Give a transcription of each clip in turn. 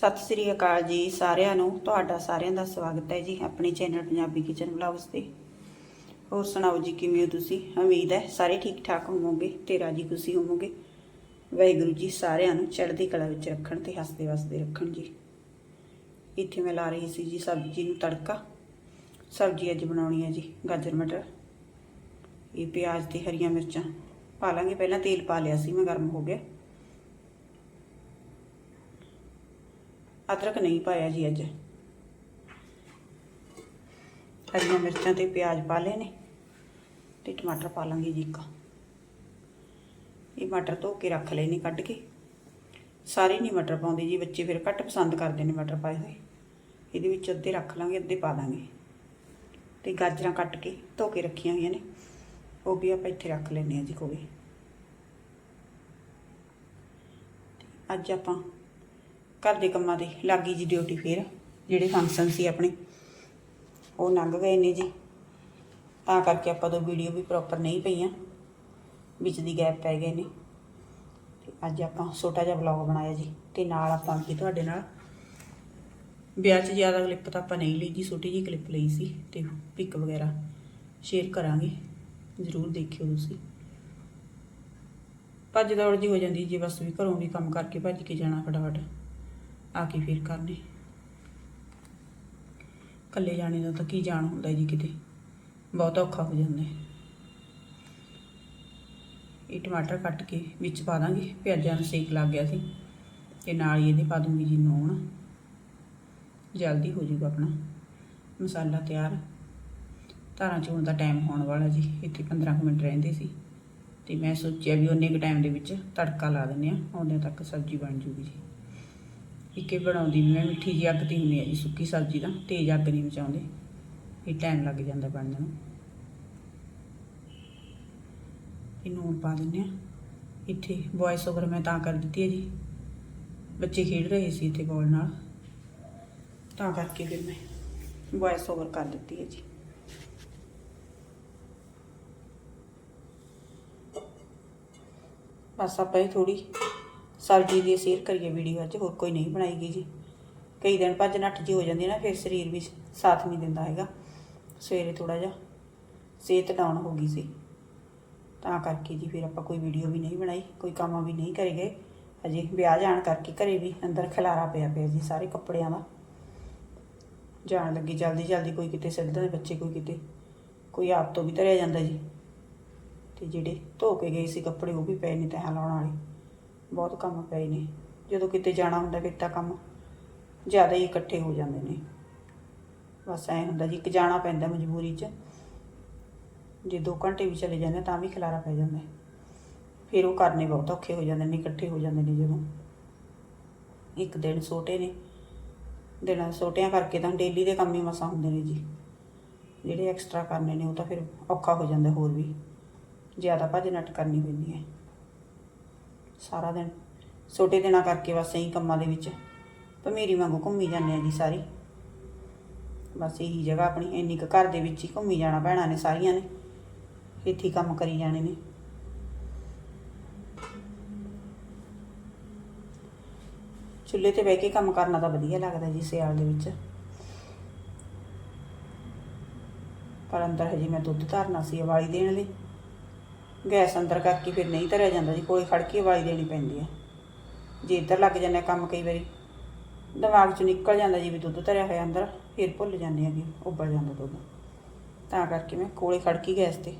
ਸਤਿ ਸ੍ਰੀ ਅਕਾਲ ਜੀ ਸਾਰਿਆਂ ਨੂੰ। ਤੁਹਾਡਾ ਸਾਰਿਆਂ ਦਾ ਸਵਾਗਤ ਹੈ ਜੀ ਆਪਣੇ ਚੈਨਲ ਪੰਜਾਬੀ ਕਿਚਨ ਵਲੌਗਸ ਤੇ। ਹੋਰ ਸੁਣਾਓ ਜੀ, ਕਿਵੇਂ ਹੋ ਤੁਸੀਂ? ਉਮੀਦ ਹੈ ਸਾਰੇ ਠੀਕ ਠਾਕ ਹੋਵੋਗੇ ਤੇ ਰਾਜੀ ਖੁਸ਼ੀ ਹੋਵੋਗੇ। ਵਾਹਿਗੁਰੂ ਜੀ ਸਾਰਿਆਂ ਨੂੰ ਚੜ੍ਹਦੀ ਕਲਾ ਵਿੱਚ ਰੱਖਣ ਤੇ ਹੱਸਦੇ ਵਸਦੇ ਰੱਖਣ ਜੀ। ਇੱਥੇ ਮੈਂ ਲਾ ਰਹੀ ਸੀ ਜੀ ਸਬਜ਼ੀ ਨੂੰ ਤੜਕਾ। ਸਬਜ਼ੀ ਅੱਜ ਬਣਾਉਣੀ ਹੈ ਜੀ, ਗਾਜਰ ਮਟਰ। ਇਹ ਪਿਆਜ਼ ਤੇ ਹਰੀਆਂ ਮਿਰਚਾਂ। ਪਾ ਲਾਂਗੇ। ਪਹਿਲਾਂ ਤੇਲ ਪਾ ਲਿਆ ਸੀ, ਮੈਂ ਗਰਮ ਹੋ ਗਿਆ। ਅਦਰਕ ਨਹੀਂ ਪਾਇਆ ਜੀ ਅੱਜ। ਹਰੀਆਂ ਮਿਰਚਾਂ ਤੇ ਪਿਆਜ਼ ਪਾ ਲਏ ਨੇ ਤੇ ਟਮਾਟਰ ਪਾ ਲਾਂਗੇ ਜੀ ਇੱਕ। ਇਹ ਮਟਰ ਧੋ ਕੇ ਰੱਖ ਲਏ ਨੇ ਕੱਢ ਕੇ। ਸਾਰੇ ਨਹੀਂ ਮਟਰ ਪਾਉਂਦੇ ਜੀ, ਬੱਚੇ ਫਿਰ ਘੱਟ ਪਸੰਦ ਕਰਦੇ ਨੇ ਮਟਰ ਪਾਏ ਹੋਏ। ਇਹਦੇ ਵਿੱਚ ਅੱਧੇ ਰੱਖ ਲਾਂਗੇ, ਅੱਧੇ ਪਾ ਦਾਂਗੇ ਤੇ ਗਾਜਰਾਂ ਕੱਟ ਕੇ ਧੋ ਕੇ ਰੱਖੀਆਂ ਹੋਈਆਂ ਨੇ। ਉਹ ਵੀ ਆਪਾਂ ਇੱਥੇ ਰੱਖ ਲੈਂਦੇ ਹਾਂ ਜੀ ਕੋਲੇ। ਅੱਜ ਆਪਾਂ ਘਰ ਦੇ ਕੰਮਾਂ ਦੇ ਲੱਗੀ ਜੀ ਡਿਊਟੀ ਫੇਰ, ਜਿਹੜੇ ਫੰਕਸ਼ਨ ਸੀ ਆਪਣੇ। ਉਹ ਲੰਘ ਗਏ ਨੇ ਜੀ। ਤਾਂ ਕਰਕੇ ਆਪਾਂ ਤੋਂ ਵੀਡੀਓ ਵੀ ਪ੍ਰੋਪਰ ਨਹੀਂ ਪਈਆਂ। ਵਿੱਚ ਦੀ ਗੈਪ ਪੈ ਗਏ ਨੇ। ਤੇ ਅੱਜ ਆਪਾਂ ਛੋਟਾ ਜਿਹਾ ਵਲੌਗ ਬਣਾਇਆ ਜੀ। ਤੇ ਨਾਲ ਆਪਾਂ ਵੀ ਤੁਹਾਡੇ ਨਾਲ। ਵਿਆਹ 'ਚ ਜ਼ਿਆਦਾ ਕਲਿੱਪ ਤਾਂ ਆਪਾਂ ਨਹੀਂ ਲਈ ਜੀ, ਛੋਟੀ ਜਿਹੀ ਕਲਿੱਪ ਲਈ ਸੀ। ਤੇ ਪਿਕ ਵਗੈਰਾ ਸ਼ੇਅਰ ਕਰਾਂਗੇ। ਜ਼ਰੂਰ ਦੇਖਿਓ ਤੁਸੀਂ। ਭੱਜ ਦੌੜ ਜੀ ਹੋ ਜਾਂਦੀ ਜੀ, ਬਸ ਵੀ ਘਰੋਂ ਵੀ ਕੰਮ ਕਰਕੇ ਭੱਜ ਕੇ ਜਾਣਾ ਫਟਾਫਟ। ਆ ਕੇ ਫਿਰ ਕਰਨੇ ਇਕੱਲੇ ਜਾਣੇ ਦਾ ਤਾਂ ਕੀ ਜਾਣ ਹੁੰਦਾ ਜੀ ਕਿਤੇ। ਬਹੁਤ ਔਖਾ ਹੋ ਜਾਂਦਾ ਇਹ ਟਮਾਟਰ ਕੱਟ ਕੇ ਵਿੱਚ ਪਾ ਦਾਂਗੇ। ਪਿਆਜ਼ਾਂ ਨੂੰ ਸੇਕ ਲੱਗ ਗਿਆ ਸੀ। ਤੇ ਨਾਲ ਹੀ ਇਹਦੇ ਪਾ ਦੂੰਗੀ ਜੀ ਨੂਣ। ਜਲਦੀ ਹੋ ਜੂਗਾ ਆਪਣਾ। ਮਸਾਲਾ ਤਿਆਰ। ਧਾਰਾਂ ਚੋਣ ਦਾ ਟਾਈਮ ਹੋਣ ਵਾਲਾ ਜੀ। ਇੱਥੇ 15 ਕੁ ਮਿੰਟ ਰਹਿੰਦੇ ਸੀ। ਤੇ ਮੈਂ ਸੋਚਿਆ ਵੀ ਉਹਨੇ ਕੁ ਟਾਈਮ ਦੇ ਵਿੱਚ ਤੜਕਾ ਲਾ ਦਿੰਦੇ ਆ ਆਉਂਦੇ ਤੱਕ ਸਬਜ਼ੀ ਬਣ ਜੂਗੀ ਜੀ। ਇੱਕੇ ਬਣਾਉਂਦੀ ਵੀ ਮੈਂ, ਮਿੱਠੀ ਜਿਹੀ ਅੱਗ ਤੇ ਹੁੰਦੀ ਆ ਜੀ, ਸੁੱਕੀ ਸਬਜ਼ੀ ਦਾ ਤੇਜ਼ ਅੱਗ ਨਹੀਂ ਮਚਾਉਂਦੇ। ਇਹ ਟਾਈਮ ਲੱਗ ਜਾਂਦਾ ਬਣਨ ਨੂੰ। ਇਹ ਨੂਣ ਪਾ ਦਿੰਦੇ ਆ। ਇੱਥੇ ਵੌਇਸ ਓਵਰ ਮੈਂ ਤਾਂ ਕਰ ਦਿੱਤੀ ਹੈ ਜੀ। ਬੱਚੇ ਖੇਡ ਰਹੇ ਸੀ ਇੱਥੇ ਬੋਲ ਨਾਲ। ਤਾਂ ਕਰਕੇ ਫਿਰ ਮੈਂ ਵੌਇਸ ਓਵਰ ਕਰ ਦਿੱਤੀ ਹੈ ਜੀ। ਬਸ ਆਪਾਂ ਇਹ ਥੋੜੀ ਸਬਜ਼ੀ ਦੀ ਸ਼ੇਅਰ ਕਰੀਏ ਵੀਡੀਓ ਅੱਜ, ਹੋਰ ਕੋਈ ਨਹੀਂ ਬਣਾਈ ਗਈ ਜੀ। ਕਈ ਦਿਨ ਭੱਜ ਨੱਠ ਜੀ ਹੋ ਜਾਂਦੀ ਨਾ, ਫਿਰ ਸਰੀਰ ਵੀ ਸਾਥ ਨਹੀਂ ਦਿੰਦਾ ਹੈਗਾ। ਸਵੇਰੇ ਥੋੜਾ ਜਿਹਾ ਸਿਹਤ ਡਾਊਨ ਹੋ ਗਈ ਸੀ। ਤਾਂ ਕਰਕੇ ਜੀ ਫਿਰ ਆਪਾਂ ਕੋਈ ਵੀਡੀਓ ਵੀ ਨਹੀਂ ਬਣਾਈ, ਕੋਈ ਕੰਮ ਵੀ ਨਹੀਂ ਕਰੇ ਗਏ। ਅਜੇ ਵਿਆਹ ਜਾਣ ਕਰਕੇ ਘਰੇ ਵੀ ਅੰਦਰ ਖਲਾਰਾ ਪਿਆ ਪਿਆ ਜੀ ਸਾਰੇ ਕੱਪੜਿਆਂ ਦਾ। ਜਾਣ ਲੱਗੀ ਜਲਦੀ ਜਲਦੀ ਕੋਈ ਕਿਤੇ ਸਿੱਧਾ ਦੇ ਬੱਚੇ, ਕੋਈ ਕਿਤੇ। ਕੋਈ ਆਪ ਤੋਂ ਵੀ ਧਰਿਆ ਜਾਂਦਾ ਜੀ। ਤੇ ਜਿਹੜੇ ਧੋ ਕੇ ਗਏ ਸੀ ਕੱਪੜੇ, ਉਹ ਵੀ ਪਏ ਨੇ ਤਹਾਂ ਲਾਉਣ ਵਾਲੇ। ਬਹੁਤ ਕੰਮ ਪਏ ਨੇ। ਜਦੋਂ ਕਿਤੇ ਜਾਣਾ ਹੁੰਦਾ ਫਿਰ ਤਾਂ ਕੰਮ ਜ਼ਿਆਦਾ ਹੀ ਇਕੱਠੇ ਹੋ ਜਾਂਦੇ ਨੇ। ਬਸ ਐ ਹੁੰਦਾ ਜੀ, ਇੱਕ ਜਾਣਾ ਪੈਂਦਾ ਮਜਬੂਰੀ 'ਚ। ਜੇ 2 ਘੰਟੇ ਵੀ ਚਲੇ ਜਾਂਦੇ ਤਾਂ ਵੀ ਖਲਾਰਾ ਪੈ ਜਾਂਦਾ। ਫਿਰ ਉਹ ਕਰਨੇ ਬਹੁਤ ਔਖੇ ਹੋ ਜਾਂਦੇ ਨੇ, ਇਕੱਠੇ ਹੋ ਜਾਂਦੇ ਨੇ ਜਦੋਂ। ਇੱਕ ਦਿਨ ਛੋਟੇ ਨੇ। ਦਿਨਾਂ ਛੋਟਿਆਂ ਕਰਕੇ ਤਾਂ ਡੇਲੀ ਦੇ ਕੰਮ ਹੀ ਮਸਾ ਹੁੰਦੇ ਨੇ ਜੀ। ਜਿਹੜੇ ਐਕਸਟਰਾ ਕਰਨੇ ਨੇ ਉਹ ਤਾਂ ਫਿਰ ਔਖਾ ਹੋ ਜਾਂਦਾ ਹੋਰ ਵੀ। ਜ਼ਿਆਦਾ ਭੱਜ ਨੱਟ ਕਰਨੀ ਪੈਂਦੀ ਹੈ। ਸਾਰਾ ਦਿਨ। ਛੋਟੇ ਦਿਨਾਂ ਕਰਕੇ ਬਸ ਇਹੀ ਕੰਮਾਂ ਦੇ ਵਿੱਚ। ਭਮੇਰੀ ਵਾਂਗੂ ਘੁੰਮੀ ਜਾਂਦੇ ਆ ਜੀ ਸਾਰੀ। ਬਸ ਇਹੀ ਜਗ੍ਹਾ ਆਪਣੀ, ਇੰਨੀ ਕੁ ਘਰ ਦੇ ਵਿੱਚ ਹੀ ਘੁੰਮੀ ਜਾਣਾ, ਭੈਣਾਂ ਨੇ ਸਾਰੀਆਂ ਨੇ। ਇੱਥੇ ਹੀ ਕੰਮ ਕਰੀ ਜਾਣੇ ਨੇ। ਚੁੱਲ੍ਹੇ ਤੇ ਬਹਿ ਕੇ ਕੰਮ ਕਰਨਾ ਤਾਂ ਵਧੀਆ ਲੱਗਦਾ ਜੀ, ਸਿਆਲ ਦੇ ਵਿੱਚ। ਪਰ ਅੰਦਰ ਹਜੇ ਮੈਂ ਦੁੱਧ ਧਰਨਾ ਸੀ ਉਬਾਲੀ ਦੇਣ ਲਈ। ਗੈਸ ਅੰਦਰ ਕਰਕੇ ਫਿਰ ਨਹੀਂ ਧਰਿਆ ਜਾਂਦਾ ਜੀ, ਕੋਲੇ ਖੜ ਕੇ ਉਬਾਲੀ ਦੇਣੀ ਪੈਂਦੀ ਹੈ ਜੇ ਇੱਧਰ ਲੱਗ ਜਾਂਦਾ ਕੰਮ ਕਈ ਵਾਰੀ, ਦਿਮਾਗ 'ਚ ਨਿਕਲ ਜਾਂਦਾ ਜੀ ਵੀ ਦੁੱਧ ਧਰਿਆ ਹੋਇਆ ਅੰਦਰ, ਫਿਰ ਭੁੱਲ ਜਾਂਦੇ ਆ ਕਿ ਉੱਬਲ ਜਾਂਦਾ ਦੁੱਧ। ਤਾਂ ਕਰਕੇ ਮੈਂ ਕੋਲੇ ਖੜ ਕੇ ਗੈਸ ਤੇ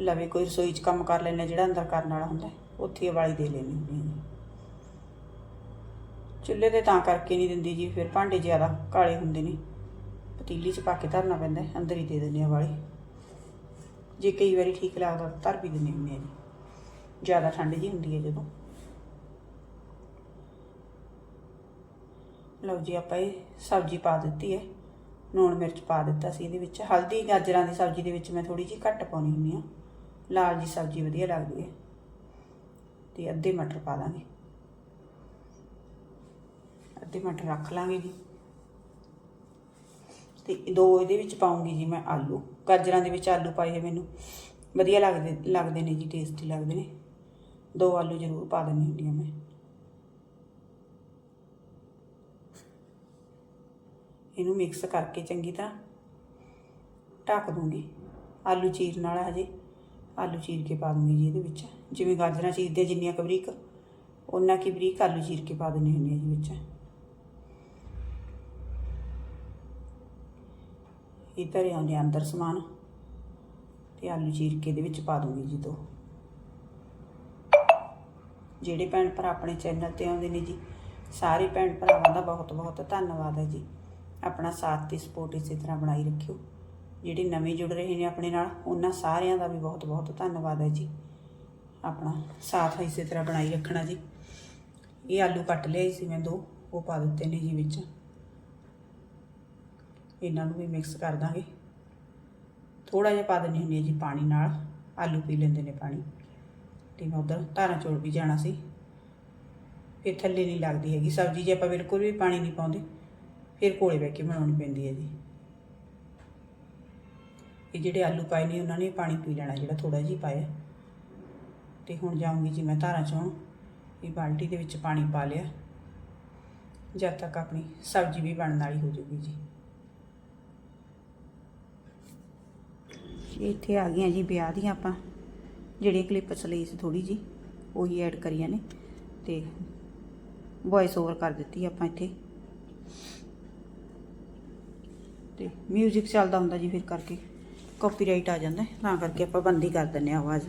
ਲਵੇ ਕੋਈ ਰਸੋਈ 'ਚ ਕੰਮ ਕਰ ਲੈਣਾ ਜਿਹੜਾ ਅੰਦਰ ਕਰਨ ਵਾਲਾ ਹੁੰਦਾ, ਉੱਥੇ ਹੀ ਉਬਾਲੀ ਦੇ ਲੈਣੀ ਹੁੰਦੀ ਹੈ ਜੀ। ਚੁੱਲ੍ਹੇ ਤੇ ਤਾਂ ਕਰਕੇ ਨਹੀਂ ਦਿੰਦੀ ਜੀ, ਫਿਰ ਭਾਂਡੇ ਜ਼ਿਆਦਾ ਕਾਲੇ ਹੁੰਦੇ ਨੇ। ਪਤੀਲੀ 'ਚ ਪਾ ਕੇ ਧਰਨਾ ਪੈਂਦਾ, ਅੰਦਰ ਹੀ ਦੇ ਦਿੰਦੇ ਆ ਵਾਲੇ। ਜੇ ਕਈ ਵਾਰੀ ਠੀਕ ਲੱਗਦਾ ਤਾਂ ਧਰ ਵੀ ਦਿੰਦੇ ਹੁੰਦੇ ਆ ਜੀ। ਜ਼ਿਆਦਾ ਠੰਡ ਜੀ ਹੁੰਦੀ ਹੈ ਜਦੋਂ। ਲਓ ਜੀ, ਆਪਾਂ ਇਹ ਸਬਜ਼ੀ ਪਾ ਦਿੱਤੀ ਹੈ। ਨੂਣ ਮਿਰਚ ਪਾ ਦਿੱਤਾ ਸੀ ਇਹਦੇ ਵਿੱਚ। ਹਲਦੀ, ਗਾਜਰਾਂ ਦੀ ਸਬਜ਼ੀ ਦੇ ਵਿੱਚ ਮੈਂ ਥੋੜੀ ਜਿਹੀ ਘੱਟ ਪਾਉਣੀ ਹੁੰਦੀ ਆ ਲਾਲ ਜੀ ਸਬਜ਼ੀ ਵਧੀਆ ਲੱਗਦੀ ਹੈ। ਤੇ ਅੱਧੇ ਮਟਰ ਪਾ ਦਾਂਗੇ। ਅੱਧੇ ਮਟਰ ਰੱਖ ਲਾਂਗੇ ਜੀ। ਤੇ ਦੋ ਇਹਦੇ ਵਿੱਚ ਪਾਉਂਗੀ ਜੀ ਮੈਂ ਆਲੂ। ਗਾਜਰਾਂ ਦੇ ਵਿੱਚ ਆਲੂ ਪਾਏ ਹੋਏ ਮੈਨੂੰ। ਵਧੀਆ ਲੱਗਦੇ ਲੱਗਦੇ ਨੇ ਜੀ ਟੇਸਟੀ ਲੱਗਦੇ ਨੇ। ਦੋ ਆਲੂ ਜ਼ਰੂਰ ਪਾ ਦਿੰਦੀ ਹੁੰਦੀ ਹਾਂ ਮੈਂ। ਇਹਨੂੰ ਮਿਕਸ ਕਰਕੇ ਚੰਗੀ ਤਰ੍ਹਾਂ ਢੱਕ ਦੂੰਗੀ। ਆਲੂ ਚੀਰਨ ਵਾਲਾ ਹਜੇ। ਆਲੂ ਚੀਰ ਕੇ ਪਾ ਦੂੰਗੀ ਜੀ ਇਹਦੇ ਵਿੱਚ। ਜਿਵੇਂ ਗਾਜਰਾਂ ਚੀਰਦੇ ਜਿੰਨੀਆਂ ਕੁ ਬਰੀਕ ਉਹਨਾਂ ਕੀ ਬਰੀਕ ਆਲੂ ਚੀਰ ਕੇ ਪਾ ਦਿੰਦੀ ਹੁੰਦੀ ਹਾਂ ਜੀ ਵਿੱਚ। ਇਹ ਧਰੇ ਆਉਂਦੇ ਅੰਦਰ ਸਮਾਨ ਤੇ ਆਲੂ ਚੀਰ ਕੇ ਇਹਦੇ ਵਿੱਚ ਪਾ ਦੂੰਗੀ ਜੀ ਦੋ। ਜਿਹੜੇ ਭੈਣ ਭਰਾ ਆਪਣੇ ਚੈਨਲ ਤੇ ਆਉਂਦੇ ਨੇ ਜੀ, ਸਾਰੇ ਭੈਣ ਭਰਾਵਾਂ ਦਾ ਬਹੁਤ ਬਹੁਤ ਧੰਨਵਾਦ ਹੈ ਜੀ। ਆਪਣਾ ਸਾਥ ਤੇ ਸਪੋਰਟ ਇਸੇ ਤਰ੍ਹਾਂ ਬਣਾਈ ਰੱਖਿਓ। ਜਿਹੜੇ ਨਵੇਂ ਜੁੜ ਰਹੇ ਨੇ ਆਪਣੇ ਨਾਲ, ਉਹਨਾਂ ਸਾਰਿਆਂ ਦਾ ਵੀ ਬਹੁਤ ਬਹੁਤ ਧੰਨਵਾਦ ਹੈ ਜੀ। ਆਪਣਾ ਸਾਥ ਇਸੇ ਤਰ੍ਹਾਂ ਬਣਾਈ ਰੱਖਣਾ ਜੀ। ਇਹ ਆਲੂ ਕੱਟ ਲਿਆਈ ਸੀ ਮੈਂ ਦੋ, ਉਹ ਪਾ ਦਿੱਤੇ ਨੇ ਜੀ ਵਿੱਚ। ਇਹਨਾਂ ਨੂੰ ਵੀ ਮਿਕਸ ਕਰ ਦਾਂਗੇ। ਥੋੜਾ ਜਿਹਾ ਪਾ ਦਿੰਦੀ ਹੁੰਦੀ ਹਾਂ ਜੀ ਪਾਣੀ ਨਾਲ, ਆਲੂ ਪੀ ਲੈਂਦੇ ਨੇ ਪਾਣੀ। ਤੇ ਮੈਂ ਉਧਰ ਧਾਰਾਂ ਚੋਲ ਵੀ ਜਾਣਾ ਸੀ। ਫਿਰ ਥੱਲੇ ਨਹੀਂ ਲੱਗਦੀ ਹੈਗੀ, ਸਬਜ਼ੀ ਜੇ ਆਪਾਂ ਬਿਲਕੁਲ ਵੀ ਪਾਣੀ ਨਹੀਂ ਪਾਉਂਦੇ, ਫਿਰ ਕੋਲੇ ਬਹਿ ਕੇ ਬਣਾਉਣੀ ਪੈਂਦੀ ਹੈ ਜੀ। ਇਹ ਜਿਹੜੇ ਆਲੂ ਪਾਏ ਨੇ, ਉਹਨਾਂ ਨੇ ਪਾਣੀ ਪੀ ਲੈਣਾ ਜਿਹੜਾ ਥੋੜਾ ਜਿਹਾ ਪਾਇਆ। ਤੇ ਹੁਣ ਜਾਊਂਗੀ ਜੀ ਮੈਂ ਧਾਰਾਂ ਚੋਂ ਇਹ ਬਾਲਟੀ ਦੇ ਵਿੱਚ ਪਾਣੀ ਪਾ ਲਿਆ। ਜਦ ਤੱਕ ਆਪਣੀ ਸਬਜ਼ੀ ਵੀ ਬਣਨ ਵਾਲੀ ਹੋ ਜਾਊਗੀ ਜੀ। ਇੱਥੇ ਆ ਗਈਆਂ ਜੀ ਵਿਆਹ ਦੀਆਂ ਆਪਾਂ। ਜਿਹੜੀ ਕਲਿੱਪਸ ਲਈ ਸੀ ਥੋੜੀ ਜੀ, ਉਹੀ ਐਡ ਕਰੀਆਂ ਨੇ। ਤੇ ਵੌਇਸ ਓਵਰ ਕਰ ਦਿੱਤੀ ਆਪਾਂ ਇੱਥੇ। ਤੇ 뮤직 ਚੱਲਦਾ ਹੁੰਦਾ ਜੀ ਫਿਰ ਕਰਕੇ। ਕਾਪੀਰਾਈਟ ਆ ਜਾਂਦਾ ਤਾਂ ਕਰਕੇ ਆਪਾਂ ਬੰਦ ਹੀ ਕਰ ਦਿੰਨੇ ਆ ਆਵਾਜ਼।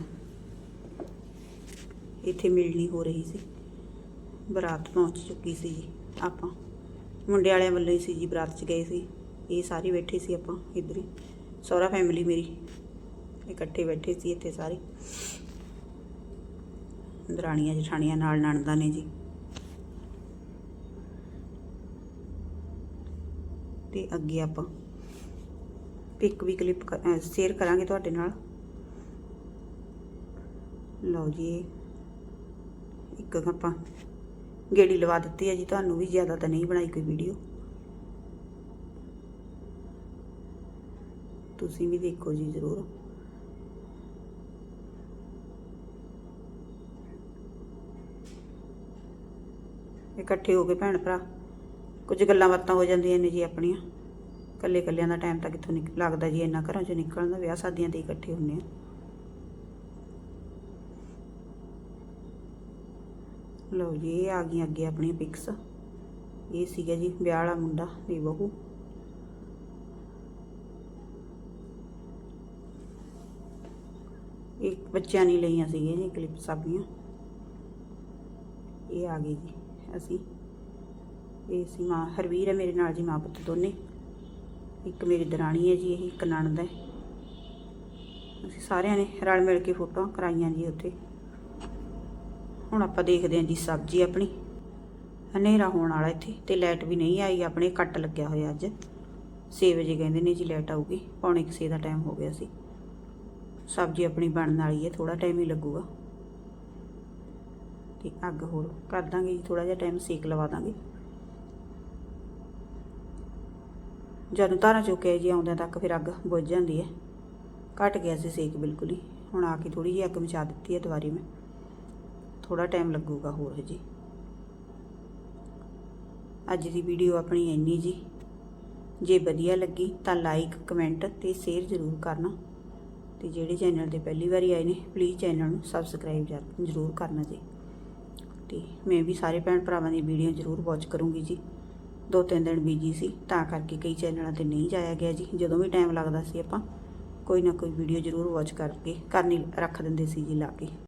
ਇੱਥੇ ਮਿਲਣੀ ਹੋ ਰਹੀ ਸੀ। ਬਰਾਤ ਪਹੁੰਚ ਚੁੱਕੀ ਸੀ ਜੀ ਆਪਾਂ। ਮੁੰਡੇ ਵਾਲਿਆਂ ਵੱਲੋਂ ਹੀ ਸੀ ਜੀ ਬਰਾਤ 'ਚ ਗਏ ਸੀ। ਇਹ ਸਾਰੇ ਬੈਠੇ ਸੀ ਆਪਾਂ ਇੱਧਰ ਹੀ। ਸਹੁਰਾ ਫੈਮਿਲੀ ਮੇਰੀ। ਇਕੱਠੇ ਬੈਠੇ ਸੀ ਇੱਥੇ ਸਾਰੇ। ਦਰਾਣੀਆਂ ਜਠਾਣੀਆਂ ਨਾਲ ਨਣਦਾਂ ਨੇ ਜੀ। ਤੇ ਅੱਗੇ ਆਪਾਂ ਪਿਕ ਵੀ ਕਲਿੱਪ ਸ਼ੇਅਰ ਕਰਾਂਗੇ ਤੁਹਾਡੇ ਨਾਲ। ਲਓ ਜੀ, ਇੱਕ ਆਪਾਂ ਗੇੜੀ ਲਵਾ ਦਿੱਤੀ ਹੈ ਜੀ, ਤੁਹਾਨੂੰ ਵੀ ਜ਼ਿਆਦਾ ਤਾਂ ਨਹੀਂ ਬਣਾਈ ਕੋਈ ਵੀਡੀਓ ਤੁਸੀਂ ਵੀ ਦੇਖੋ ਜੀ ਜ਼ਰੂਰ। ਇਕੱਠੇ ਹੋ ਕੇ ਭੈਣ ਭਰਾ। ਕੁਝ ਗੱਲਾਂ ਬਾਤਾਂ ਹੋ ਜਾਂਦੀਆਂ ਨੇ ਜੀ ਆਪਣੀਆਂ। ਇਕੱਲੇ ਇਕੱਲਿਆਂ ਦਾ ਟਾਈਮ ਤਾਂ ਕਿੱਥੋਂ ਨਿਕ, ਲੱਗਦਾ ਜੀ ਇੰਨਾ ਘਰਾਂ ਚੋਂ ਨਿਕਲਣ ਦਾ, ਵਿਆਹ ਸ਼ਾਦੀਆਂ ਤੇ ਇਕੱਠੇ ਹੁੰਨੇ ਆ। ਲਓ ਜੀ, ਇਹ ਆ ਗਈਆਂ ਅੱਗੇ ਆਪਣੀਆਂ ਪਿਕਸ ਇਹ ਸੀਗਾ ਜੀ ਵਿਆਹ ਵਾਲਾ ਮੁੰਡਾ ਤੇ ਬਹੂ। ਇੱਕ ਬੱਚਿਆਂ ਨੇ ਲਈਆਂ ਸੀਗੀਆਂ ਜੀ ਕਲਿੱਪਸ ਆਪਣੀਆਂ। ਇਹ ਆ ਗਈ ਜੀ। ਅਸੀਂ। ਇਹ ਸੀ ਮਾਂ ਹਰਵੀਰ ਹੈ ਮੇਰੇ ਨਾਲ ਜੀ, ਮਾਂ ਪੁੱਤ ਦੋਨੇ। ਇੱਕ ਮੇਰੀ ਦਰਾਣੀ ਹੈ ਜੀ, ਇਹ ਇੱਕ ਨਣਦ ਹੈ। ਅਸੀਂ ਸਾਰਿਆਂ ਨੇ ਰਲ ਮਿਲ ਕੇ ਫੋਟੋਆਂ ਕਰਾਈਆਂ ਜੀ ਉੱਥੇ। ਹੁਣ ਆਪਾਂ ਦੇਖਦੇ ਹਾਂ ਜੀ, ਸਬਜ਼ੀ ਆਪਣੀ। ਹਨੇਰਾ ਹੋਣ ਵਾਲਾ ਇੱਥੇ ਤੇ ਲਾਈਟ ਵੀ ਨਹੀਂ ਆਈ, ਆਪਣੇ ਕੱਟ ਲੱਗਿਆ ਹੋਇਆ ਅੱਜ। 6 ਵਜੇ ਕਹਿੰਦੇ ਨੇ ਜੀ, ਲਾਈਟ ਆਊਗੀ। ਪੌਣੇ 6 ਦਾ ਟਾਈਮ ਹੋ ਗਿਆ ਸੀ। ਸਬਜ਼ੀ ਆਪਣੀ ਬਣਨ ਵਾਲੀ ਹੈ ਥੋੜਾ ਟਾਈਮ ਹੀ ਲੱਗੂਗਾ। ਤੇ ਅੱਗ ਹੋਰ ਕਰ ਦਾਂਗੇ ਜੀ ਥੋੜਾ ਜਿਹਾ ਟਾਈਮ ਸੇਕ ਲਵਾ ਦਾਂਗੇ। ਜਦੋਂ ਧਾਰਾਂ ਚੁੱਕਿਆ ਜੀ ਆਉਂਦਿਆਂ ਤੱਕ ਫਿਰ ਅੱਗ ਬੁਝ ਜਾਂਦੀ ਹੈ। ਘਟ ਗਿਆ ਸੀ ਸੇਕ ਬਿਲਕੁਲ ਹੀ। ਹੁਣ ਆ ਕੇ ਥੋੜੀ ਜਿਹੀ ਅੱਗ ਮਚਾ ਦਿੱਤੀ ਹੈ ਦੁਬਾਰੇ ਮੈਂ। ਥੋੜਾ ਟਾਈਮ ਲੱਗੂਗਾ ਹੋਰ ਜੀ ਅੱਜ ਦੀ ਵੀਡੀਓ ਆਪਣੀ ਇੰਨੀ ਜੀ। ਜੇ ਵਧੀਆ ਲੱਗੀ ਤਾਂ ਲਾਈਕ ਕਮੈਂਟ ਤੇ ਸ਼ੇਅਰ ਜ਼ਰੂਰ ਕਰਨਾ। ਤੇ ਜਿਹੜੇ ਚੈਨਲ ਤੇ ਪਹਿਲੀ ਵਾਰੀ ਆਏ ਨੇ ਪਲੀਜ਼ ਚੈਨਲ ਨੂੰ ਸਬਸਕ੍ਰਾਈਬ ਜ਼ਰੂਰ ਕਰਨਾ ਜੀ। ਤੇ ਮੈਂ ਵੀ ਸਾਰੇ ਭੈਣ ਭਰਾਵਾਂ ਦੀ ਵੀਡੀਓ ਜ਼ਰੂਰ ਵਾਚ ਕਰੂੰਗੀ ਜੀ। ਦੋ ਤਿੰਨ ਦਿਨ ਬੀਜੀ ਸੀ, ਤਾਂ ਕਰਕੇ ਕਈ ਚੈਨਲਾਂ ਤੇ ਨਹੀਂ ਜਾਇਆ ਗਿਆ ਜੀ। ਜਦੋਂ ਵੀ ਟਾਈਮ ਲੱਗਦਾ ਸੀ ਆਪਾਂ, ਕੋਈ ਨਾ ਕੋਈ ਵੀਡੀਓ ਜ਼ਰੂਰ ਵਾਚ ਕਰਕੇ ਕਰਨੀ ਰੱਖ ਦਿੰਦੇ ਸੀ ਜੀ ਲਾ ਕੇ।